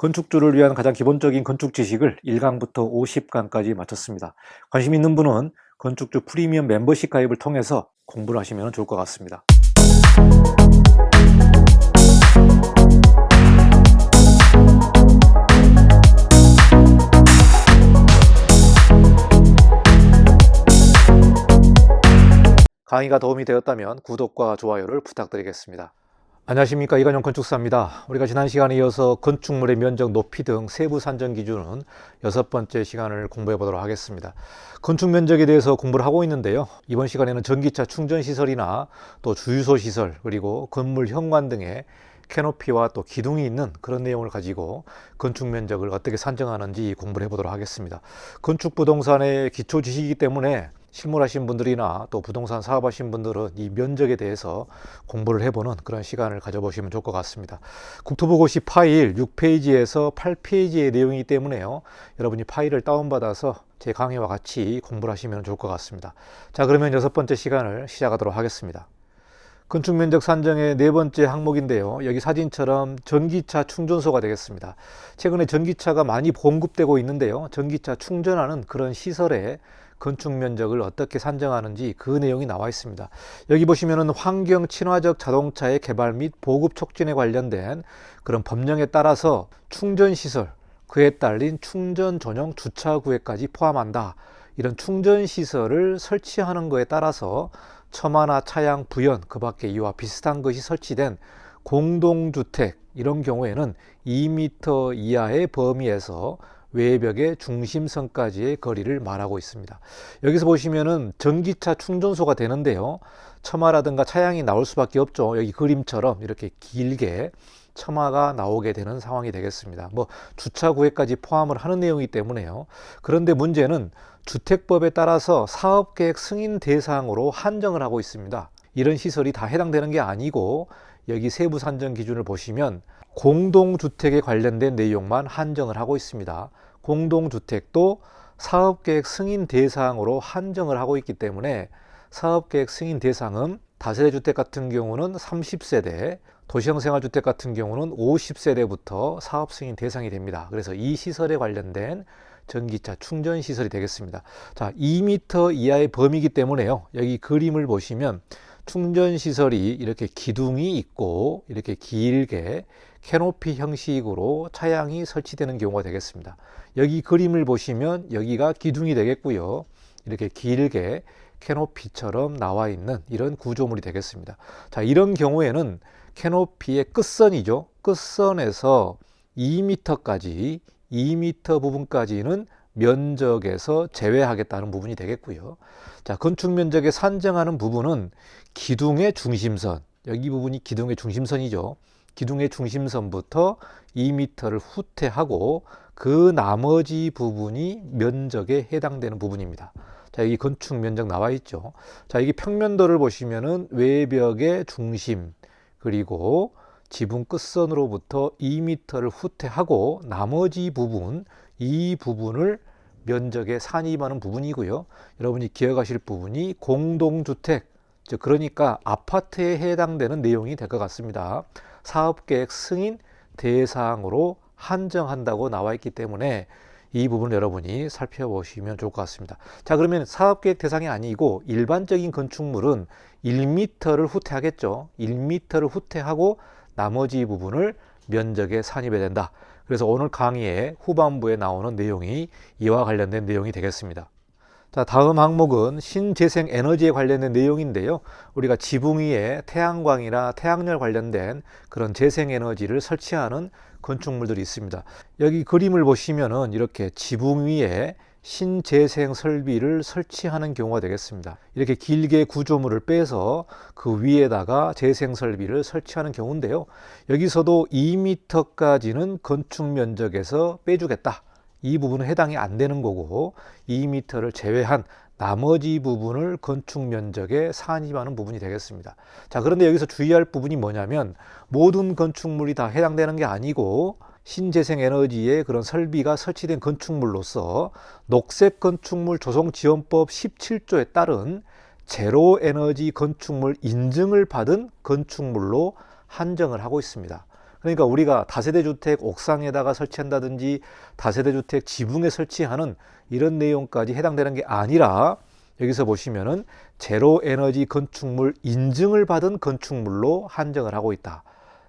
건축주를 위한 가장 기본적인 건축 지식을 1강부터 50강까지 마쳤습니다. 관심 있는 분은 건축주 프리미엄 멤버십 가입을 통해서 공부를 하시면 좋을 것 같습니다. 강의가 도움이 되었다면 구독과 좋아요를 부탁드리겠습니다. 안녕하십니까 이관영 건축사입니다. 우리가 지난 시간에 이어서 건축물의 면적 높이 등 세부 산정 기준은 여섯 번째 시간을 공부해 보도록 하겠습니다. 건축 면적에 대해서 공부를 하고 있는데요. 이번 시간에는 전기차 충전 시설이나 또 주유소 시설 그리고 건물 현관 등의 캐노피와 또 기둥이 있는 그런 내용을 가지고 건축 면적을 어떻게 산정하는지 공부를 해보도록 하겠습니다. 건축 부동산의 기초 지식이기 때문에 실물하신 분들이나 또 부동산 사업하신 분들은 이 면적에 대해서 공부를 해보는 그런 시간을 가져보시면 좋을 것 같습니다. 국토부 고시 파일 6페이지에서 8페이지의 내용이기 때문에요. 여러분이 파일을 다운받아서 제 강의와 같이 공부를 하시면 좋을 것 같습니다. 자, 그러면 여섯 번째 시간을 시작하도록 하겠습니다. 건축 면적 산정의 네 번째 항목인데요. 여기 사진처럼 전기차 충전소가 되겠습니다. 최근에 전기차가 많이 공급되고 있는데요. 전기차 충전하는 그런 시설에 건축 면적을 어떻게 산정하는지 그 내용이 나와 있습니다. 여기 보시면은 환경 친화적 자동차의 개발 및 보급 촉진에 관련된 그런 법령에 따라서 충전 시설, 그에 딸린 충전 전용 주차 구역까지 포함한다. 이런 충전 시설을 설치하는 것에 따라서 처마나 차양, 부연, 그 밖에 이와 비슷한 것이 설치된 공동주택 이런 경우에는 2m 이하의 범위에서 외벽의 중심선까지의 거리를 말하고 있습니다. 여기서 보시면은 전기차 충전소가 되는데요. 처마라든가 차량이 나올 수밖에 없죠. 여기 그림처럼 이렇게 길게 처마가 나오게 되는 상황이 되겠습니다. 뭐 주차 구역까지 포함을 하는 내용이기 때문에요. 그런데 문제는 주택법에 따라서 사업계획 승인 대상으로 한정을 하고 있습니다. 이런 시설이 다 해당되는 게 아니고 여기 세부 산정 기준을 보시면 공동주택에 관련된 내용만 한정을 하고 있습니다. 공동주택도 사업계획 승인 대상으로 한정을 하고 있기 때문에 사업계획 승인 대상은 다세대 주택 같은 경우는 30세대, 도시형 생활주택 같은 경우는 50세대부터 사업 승인 대상이 됩니다. 그래서 이 시설에 관련된 전기차 충전 시설이 되겠습니다. 자, 2m 이하의 범위이기 때문에요. 여기 그림을 보시면 충전 시설이 이렇게 기둥이 있고 이렇게 길게 캐노피 형식으로 차량이 설치되는 경우가 되겠습니다. 여기 그림을 보시면 여기가 기둥이 되겠고요. 이렇게 길게 캐노피처럼 나와 있는 이런 구조물이 되겠습니다. 자, 이런 경우에는 캐노피의 끝선이죠. 끝선에서 2m까지 2m 부분까지는 면적에서 제외하겠다는 부분이 되겠고요. 자, 건축 면적에 산정하는 부분은 기둥의 중심선, 여기 부분이 기둥의 중심선이죠. 기둥의 중심선부터 2m를 후퇴하고 그 나머지 부분이 면적에 해당되는 부분입니다. 자, 여기 건축 면적 나와 있죠. 자, 여기 평면도를 보시면은 외벽의 중심, 그리고 지붕 끝선으로부터 2m를 후퇴하고 나머지 부분, 이 부분을 면적에 산입하는 부분이고요. 여러분이 기억하실 부분이 공동주택, 즉 그러니까 아파트에 해당되는 내용이 될 것 같습니다. 사업계획 승인 대상으로 한정한다고 나와 있기 때문에 이 부분 여러분이 살펴보시면 좋을 것 같습니다. 자, 그러면 사업계획 대상이 아니고 일반적인 건축물은 1m를 후퇴하겠죠. 1m를 후퇴하고 나머지 부분을 면적에 산입해야 된다. 그래서 오늘 강의의 후반부에 나오는 내용이 이와 관련된 내용이 되겠습니다. 자, 다음 항목은 신재생 에너지에 관련된 내용인데요. 우리가 지붕 위에 태양광이나 태양열 관련된 그런 재생 에너지를 설치하는 건축물들이 있습니다. 여기 그림을 보시면은 이렇게 지붕 위에 신재생 설비를 설치하는 경우가 되겠습니다. 이렇게 길게 구조물을 빼서 그 위에다가 재생 설비를 설치하는 경우인데요. 여기서도 2m까지는 건축 면적에서 빼주겠다. 이 부분은 해당이 안 되는 거고 2m를 제외한 나머지 부분을 건축 면적에 산입하는 부분이 되겠습니다. 자, 그런데 여기서 주의할 부분이 뭐냐면 모든 건축물이 다 해당되는 게 아니고 신재생 에너지의 그런 설비가 설치된 건축물로서 녹색 건축물 조성 지원법 17조에 따른 제로 에너지 건축물 인증을 받은 건축물로 한정을 하고 있습니다. 그러니까 우리가 다세대 주택 옥상에다가 설치한다든지 다세대 주택 지붕에 설치하는 이런 내용까지 해당되는 게 아니라 여기서 보시면은 제로 에너지 건축물 인증을 받은 건축물로 한정을 하고 있다.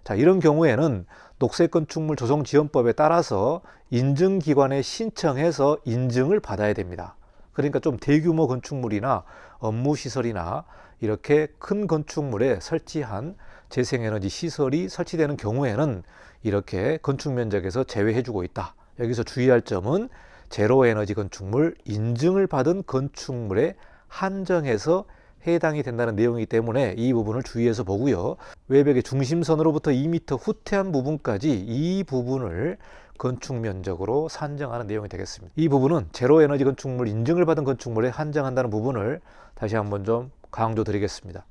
자, 이런 경우에는 녹색 건축물 조성 지원법에 따라서 인증 기관에 신청해서 인증을 받아야 됩니다. 그러니까 좀 대규모 건축물이나 업무 시설이나 이렇게 큰 건축물에 설치한 재생에너지 시설이 설치되는 경우에는 이렇게 건축 면적에서 제외해 주고 있다. 여기서 주의할 점은 제로 에너지 건축물 인증을 받은 건축물에 한정해서 해당이 된다는 내용이기 때문에 이 부분을 주의해서 보고요. 외벽의 중심선으로부터 2m 후퇴한 부분까지 이 부분을 건축 면적으로 산정하는 내용이 되겠습니다. 이 부분은 제로 에너지 건축물 인증을 받은 건축물에 한정한다는 부분을 다시 한번 좀 강조 드리겠습니다.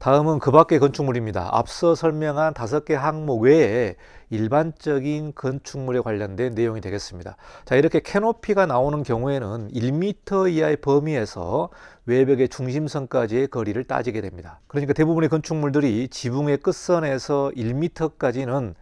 다음은 그 밖의 건축물입니다. 앞서 설명한 다섯 개 항목 외에 일반적인 건축물에 관련된 내용이 되겠습니다. 자, 이렇게 캐노피가 나오는 경우에는 1m 이하의 범위에서 외벽의 중심선까지의 거리를 따지게 됩니다. 그러니까 대부분의 건축물들이 지붕의 끝선에서 1m까지는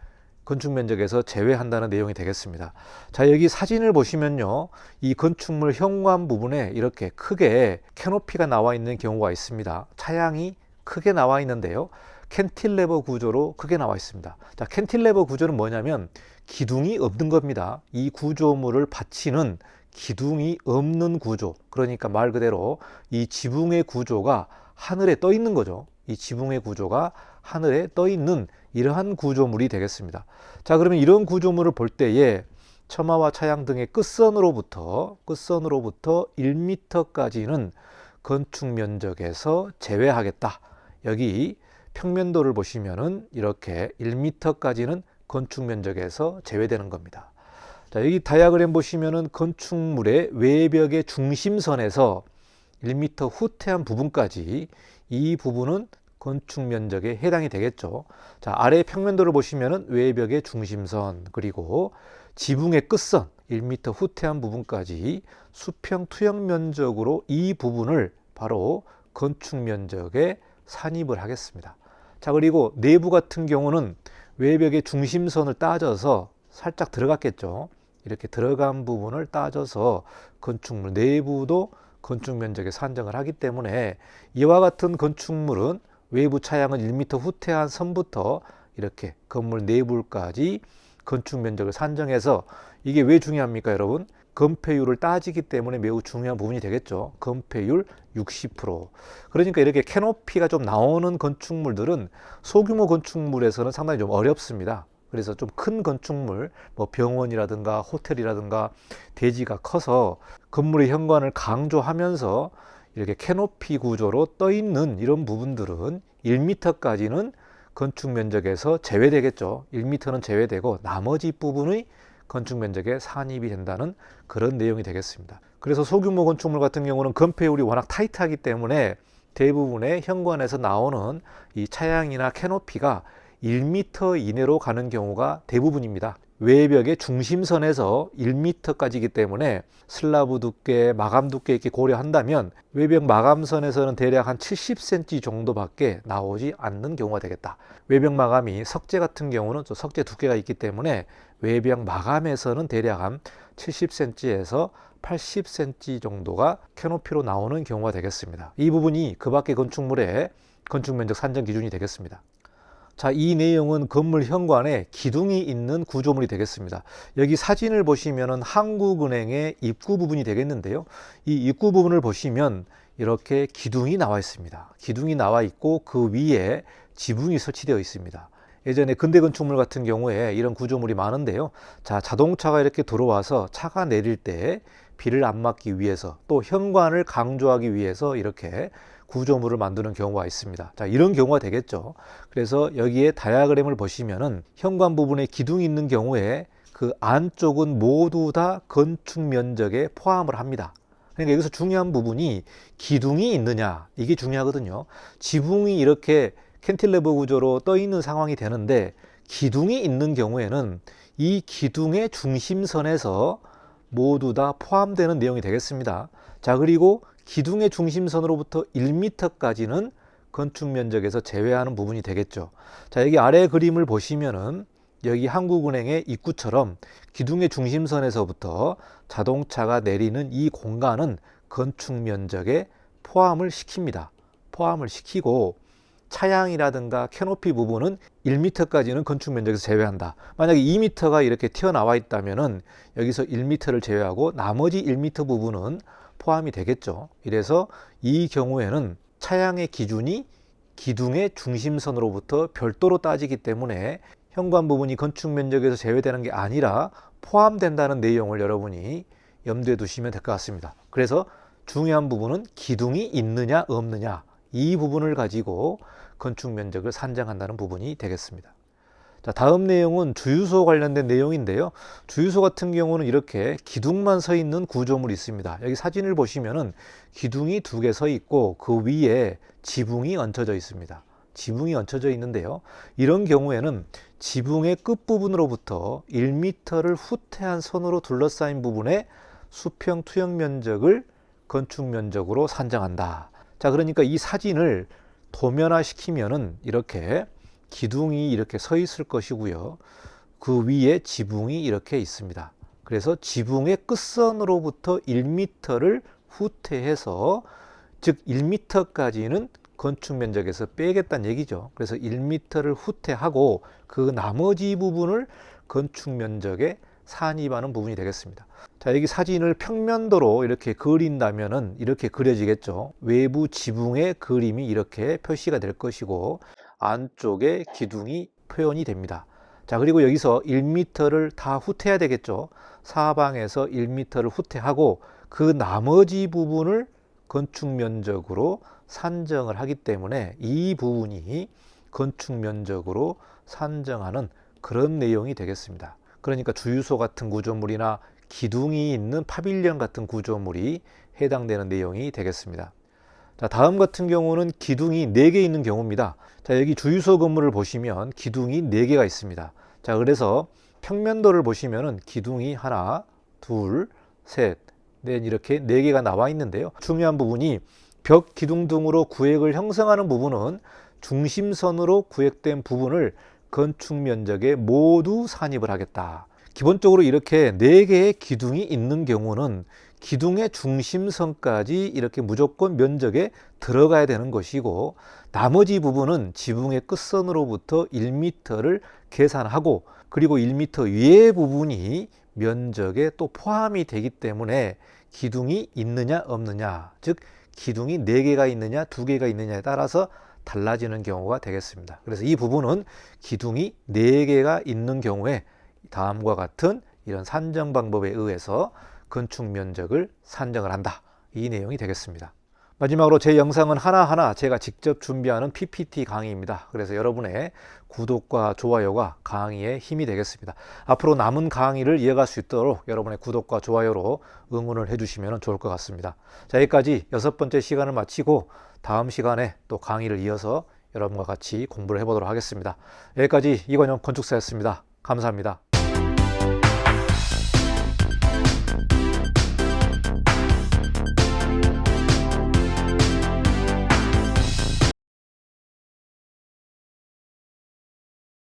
건축 면적에서 제외한다는 내용이 되겠습니다. 자, 여기 사진을 보시면요. 이 건축물 현관 부분에 이렇게 크게 캐노피가 나와 있는 경우가 있습니다. 차양이 크게 나와 있는데요. 캔틸레버 구조로 크게 나와 있습니다. 자, 캔틸레버 구조는 뭐냐면 기둥이 없는 겁니다. 이 구조물을 받치는 기둥이 없는 구조. 그러니까 말 그대로 이 지붕의 구조가 하늘에 떠 있는 거죠. 이 지붕의 구조가 하늘에 떠 있는 이러한 구조물이 되겠습니다. 자, 그러면 이런 구조물을 볼 때에 처마와 차양 등의 끝선으로부터 끝선으로부터 1m까지는 건축 면적에서 제외하겠다. 여기 평면도를 보시면은 이렇게 1m까지는 건축 면적에서 제외되는 겁니다. 자, 여기 다이아그램 보시면은 건축물의 외벽의 중심선에서 1m 후퇴한 부분까지 이 부분은 건축 면적에 해당이 되겠죠. 자, 아래 평면도를 보시면은 외벽의 중심선 그리고 지붕의 끝선 1m 후퇴한 부분까지 수평 투영 면적으로 이 부분을 바로 건축 면적에 산입을 하겠습니다. 자, 그리고 내부 같은 경우는 외벽의 중심선을 따져서 살짝 들어갔겠죠. 이렇게 들어간 부분을 따져서 건축물 내부도 건축 면적에 산정을 하기 때문에 이와 같은 건축물은 외부 차양은 1m 후퇴한 선부터 이렇게 건물 내부까지 건축 면적을 산정해서 이게 왜 중요합니까, 여러분? 건폐율을 따지기 때문에 매우 중요한 부분이 되겠죠. 건폐율 60%. 그러니까 이렇게 캐노피가 좀 나오는 건축물들은 소규모 건축물에서는 상당히 좀 어렵습니다. 그래서 좀 큰 건축물, 뭐 병원이라든가 호텔이라든가 대지가 커서 건물의 현관을 강조하면서 이렇게 캐노피 구조로 떠 있는 이런 부분들은 1m까지는 건축 면적에서 제외되겠죠. 1m는 제외되고 나머지 부분의 건축 면적에 산입이 된다는 그런 내용이 되겠습니다. 그래서 소규모 건축물 같은 경우는 건폐율이 워낙 타이트하기 때문에 대부분의 현관에서 나오는 이 차양이나 캐노피가 1m 이내로 가는 경우가 대부분입니다. 외벽의 중심선에서 1m까지이기 때문에 슬라브 두께, 마감 두께 이렇게 고려한다면 외벽 마감선에서는 대략 한 70cm 정도밖에 나오지 않는 경우가 되겠다. 외벽 마감이 석재 같은 경우는 또 석재 두께가 있기 때문에 외벽 마감에서는 대략 한 70cm에서 80cm 정도가 캐노피로 나오는 경우가 되겠습니다. 이 부분이 그 밖의 건축물의 건축 면적 산정 기준이 되겠습니다. 자, 이 내용은 건물 현관에 기둥이 있는 구조물이 되겠습니다. 여기 사진을 보시면은 한국은행의 입구 부분이 되겠는데요. 이 입구 부분을 보시면 이렇게 기둥이 나와 있습니다. 기둥이 나와 있고 그 위에 지붕이 설치되어 있습니다. 예전에 근대 건축물 같은 경우에 이런 구조물이 많은데요. 자, 자동차가 이렇게 들어와서 차가 내릴 때 비를 안 맞기 위해서 또 현관을 강조하기 위해서 이렇게 구조물을 만드는 경우가 있습니다. 자, 이런 경우가 되겠죠. 그래서 여기에 다이아그램을 보시면은 현관 부분에 기둥이 있는 경우에 그 안쪽은 모두 다 건축 면적에 포함을 합니다. 그러니까 여기서 중요한 부분이 기둥이 있느냐 이게 중요하거든요. 지붕이 이렇게 캔틸레버 구조로 떠 있는 상황이 되는데 기둥이 있는 경우에는 이 기둥의 중심선에서 모두 다 포함되는 내용이 되겠습니다. 자, 그리고 기둥의 중심선으로부터 1m까지는 건축 면적에서 제외하는 부분이 되겠죠. 자, 여기 아래 그림을 보시면은 여기 한국은행의 입구처럼 기둥의 중심선에서부터 자동차가 내리는 이 공간은 건축 면적에 포함을 시킵니다. 포함을 시키고 차양이라든가 캐노피 부분은 1m까지는 건축 면적에서 제외한다. 만약에 2m가 이렇게 튀어나와 있다면은 여기서 1m를 제외하고 나머지 1m 부분은 포함이 되겠죠. 이래서 이 경우에는 차양의 기준이 기둥의 중심선으로부터 별도로 따지기 때문에 현관 부분이 건축 면적에서 제외되는 게 아니라 포함된다는 내용을 여러분이 염두에 두시면 될 것 같습니다. 그래서 중요한 부분은 기둥이 있느냐 없느냐 이 부분을 가지고 건축 면적을 산정한다는 부분이 되겠습니다. 자, 다음 내용은 주유소 관련된 내용인데요. 주유소 같은 경우는 이렇게 기둥만 서 있는 구조물이 있습니다. 여기 사진을 보시면은 기둥이 두 개 서 있고 그 위에 지붕이 얹혀져 있습니다. 지붕이 얹혀져 있는데요. 이런 경우에는 지붕의 끝부분으로부터 1m를 후퇴한 선으로 둘러싸인 부분의 수평 투영 면적을 건축 면적으로 산정한다. 자, 그러니까 이 사진을 도면화 시키면은 이렇게 기둥이 이렇게 서 있을 것이고요. 그 위에 지붕이 이렇게 있습니다. 그래서 지붕의 끝선으로부터 1m를 후퇴해서 즉 1m까지는 건축 면적에서 빼겠다는 얘기죠. 그래서 1m를 후퇴하고 그 나머지 부분을 건축 면적에 산입하는 부분이 되겠습니다. 자, 여기 사진을 평면도로 이렇게 그린다면은 이렇게 그려지겠죠. 외부 지붕의 그림이 이렇게 표시가 될 것이고 안쪽에 기둥이 표현이 됩니다. 자, 그리고 여기서 1m를 다 후퇴해야 되겠죠. 사방에서 1m를 후퇴하고 그 나머지 부분을 건축 면적으로 산정을 하기 때문에 이 부분이 건축 면적으로 산정하는 그런 내용이 되겠습니다. 그러니까 주유소 같은 구조물이나 기둥이 있는 파빌리언 같은 구조물이 해당되는 내용이 되겠습니다. 자, 다음 같은 경우는 기둥이 4개 있는 경우입니다. 자, 여기 주유소 건물을 보시면 기둥이 4개가 있습니다. 자, 그래서 평면도를 보시면은 기둥이 하나, 둘, 셋, 넷 이렇게 4개가 나와 있는데요. 중요한 부분이 벽 기둥 등으로 구획을 형성하는 부분은 중심선으로 구획된 부분을 건축 면적에 모두 산입을 하겠다. 기본적으로 이렇게 네 개의 기둥이 있는 경우는 기둥의 중심선까지 이렇게 무조건 면적에 들어가야 되는 것이고 나머지 부분은 지붕의 끝선으로부터 1m를 계산하고 그리고 1m 위의 부분이 면적에 또 포함이 되기 때문에 기둥이 있느냐 없느냐 즉 기둥이 4개가 있느냐 2개가 있느냐에 따라서 달라지는 경우가 되겠습니다. 그래서 이 부분은 기둥이 4개가 있는 경우에 다음과 같은 이런 산정 방법에 의해서 건축 면적을 산정을 한다. 이 내용이 되겠습니다. 마지막으로 제 영상은 하나하나 제가 직접 준비하는 PPT 강의입니다. 그래서 여러분의 구독과 좋아요가 강의에 힘이 되겠습니다. 앞으로 남은 강의를 이어갈 수 있도록 여러분의 구독과 좋아요로 응원을 해주시면 좋을 것 같습니다. 자, 여기까지 여섯 번째 시간을 마치고 다음 시간에 또 강의를 이어서 여러분과 같이 공부를 해보도록 하겠습니다. 여기까지 이건영 건축사였습니다. 감사합니다.